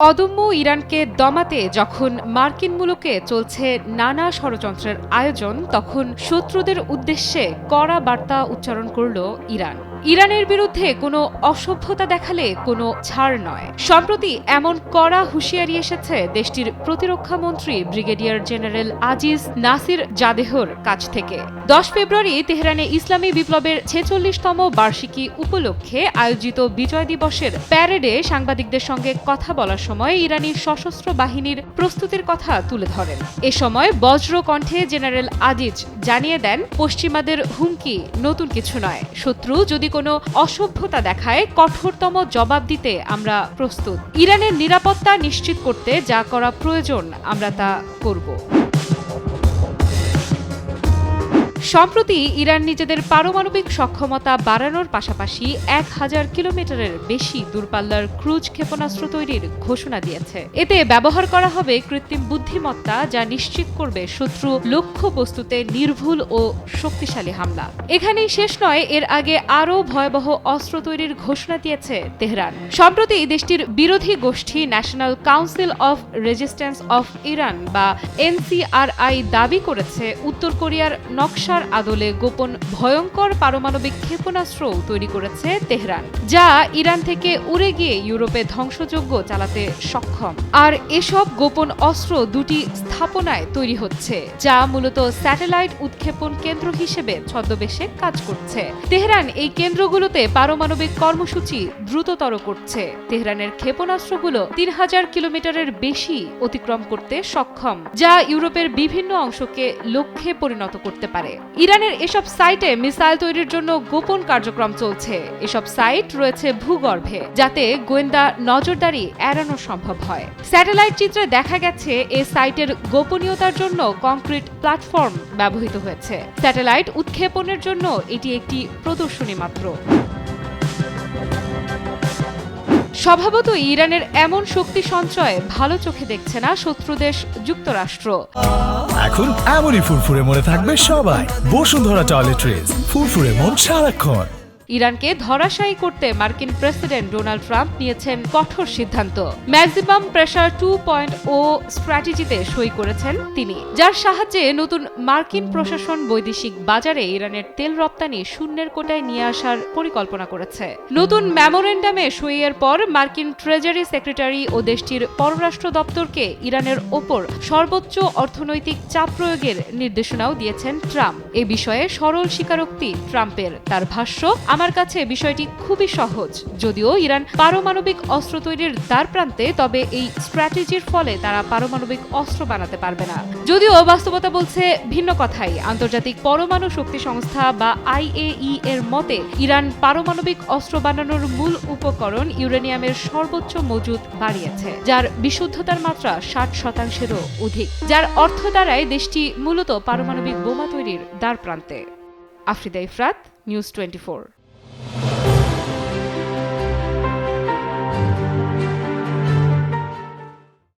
অদম্য ইরানকে দমাতে যখন মার্কিন মুলুকে চলছে নানা ষড়যন্ত্রের আয়োজন, তখন শত্রুদের উদ্দেশ্যে কড়া বার্তা উচ্চারণ করল ইরান। ইরানের বিরুদ্ধে কোনো অসভ্যতা দেখালে কোনো ছাড় নয়। সম্প্রতি এমন কড়া হুঁশিয়ারি এসেছে দেশটির প্রতিরক্ষা মন্ত্রী ব্রিগেডিয়ার জেনারেল আজিজ নাসির জাদেহর কাছ থেকে। দশ ফেব্রুয়ারি তেহরানে ইসলামী বিপ্লবের ছেচল্লিশতম বার্ষিকী উপলক্ষে আয়োজিত বিজয় দিবসের প্যারেডে সাংবাদিকদের সঙ্গে কথা বলার সময় ইরানি সশস্ত্র বাহিনীর প্রস্তুতির কথা তুলে ধরেন। এ সময় বজ্র কণ্ঠে জেনারেল আজিজ জানিয়ে দেন, পশ্চিমাদের হুমকি নতুন কিছু নয়। শত্রু যদি কোনো অসভ্যতা দেখায়, কঠোরতম জবাব দিতে আমরা প্রস্তুত। ইরানের নিরাপত্তা নিশ্চিত করতে যা করা প্রয়োজন, আমরা তা করব। সম্প্রতি ইরান নিজেদের পারমাণবিক সক্ষমতা বাড়ানোর পাশাপাশি এক হাজার কিলোমিটারের বেশি দূরপাল্লার ক্রুজ ক্ষেপণাস্ত্র তৈরির ঘোষণা দিয়েছে। এতে ব্যবহার করা হবে কৃত্রিম বুদ্ধিমত্তা যা নিশ্চিত করবে শত্রু লক্ষ্য বস্তুতে নির্ভুল ও শক্তিশালী হামলা। এখানেই শেষ নয়, এর আগে আরও ভয়াবহ অস্ত্র তৈরির ঘোষণা দিয়েছে তেহরান। সম্প্রতি দেশটির বিরোধী গোষ্ঠী national council of resistance of Iran বা এনসিআরআই দাবি করেছে, উত্তর কোরিয়ার নকশার আদলে গোপন ভয়ঙ্কর পারমাণবিক ক্ষেপণাস্ত্র তৈরি করেছে তেহরান, যা ইরান থেকে উড়ে গিয়ে ইউরোপে ধ্বংসযজ্ঞ চালাতে সক্ষম। আর এসব গোপন অস্ত্র দুটি স্থাপনায় তৈরি হচ্ছে, যা মূলত স্যাটেলাইট উৎক্ষেপণ কেন্দ্র হিসেবে ছদ্মবেশে কাজ করছে। তেহরান এই কেন্দ্রগুলোতে পারমাণবিক কর্মসূচি দ্রুততর করছে। তেহরানের ক্ষেপণাস্ত্রগুলো তিন হাজার কিলোমিটারের বেশি অতিক্রম করতে সক্ষম, যা ইউরোপের বিভিন্ন অংশকে লক্ষ্যে পরিণত করতে পারে। ইরানের এসব সাইটে মিসাইল তৈরির জন্য গোপন কার্যক্রম চলছে। এসব সাইট রয়েছে ভূগর্ভে, যাতে গোয়েন্দা নজরদারি এড়ানো সম্ভব হয়। স্যাটেলাইট চিত্রে দেখা গেছে, এ সাইটের গোপনীয়তার জন্য কংক্রিট প্ল্যাটফর্ম ব্যবহৃত হয়েছে। স্যাটেলাইট উৎক্ষেপণের জন্য এটি একটি প্রদর্শনী মাত্র। স্বভাবত ইরানের এমন শক্তি সঞ্চয় ভালো চোখে দেখছে না শত্রু দেশ যুক্তরাষ্ট্র। এখন এমনই ফুরফুরে মনে থাকবে সবাই। বসুন্ধরা টয়লেট্রিজ ফুরফুরে মন সারাক্ষণ। ইরানকে ধরাশায়ী করতে মার্কিন প্রেসিডেন্ট ডোনাল্ড ট্রাম্প নিয়েছেন কঠোর সিদ্ধান্ত। Maximum pressure two point o স্ট্র্যাটেজিতে সই করেছেন তিনি, যার সাহায্যে নতুন মার্কিন প্রশাসন বৈদেশিক বাজারে ইরানের তেল রপ্তানি শূন্যের কোটায় নিয়ে আসার পরিকল্পনা করেছে। নতুন মেমোরেন্ডামে সইয়ের পর মার্কিন ট্রেজারি সেক্রেটারি ও দেশটির পররাষ্ট্র দপ্তরকে ইরানের ওপর সর্বোচ্চ অর্থনৈতিক চাপ প্রয়োগের নির্দেশনাও দিয়েছেন ট্রাম্প। এ বিষয়ে সরল স্বীকারোক্তি ট্রাম্পের। তার ভাষ্য আমার কাছে বিষয়টি খুবই সহজ। যদিও ইরান পারমাণবিক অস্ত্র তৈরির দ্বার প্রান্তে, তবে এই স্ট্র্যাটেজির ফলে তারা পারমাণবিক অস্ত্র বানাতে পারবে না। যদিও বাস্তবতা বলছে ভিন্ন কথাই। আন্তর্জাতিক পরমাণু শক্তি সংস্থা বা আইএই এর মতে, ইরান পারমাণবিক অস্ত্র বানানোর মূল উপকরণ ইউরেনিয়ামের সর্বোচ্চ মজুদ বাড়িয়েছে, যার বিশুদ্ধতার মাত্রা ষাট শতাংশেরও অধিক, যার অর্থ দ্বারায় দেশটি মূলত পারমাণবিক বোমা তৈরির দ্বার প্রান্তে। Afrida Ifrat, news twenty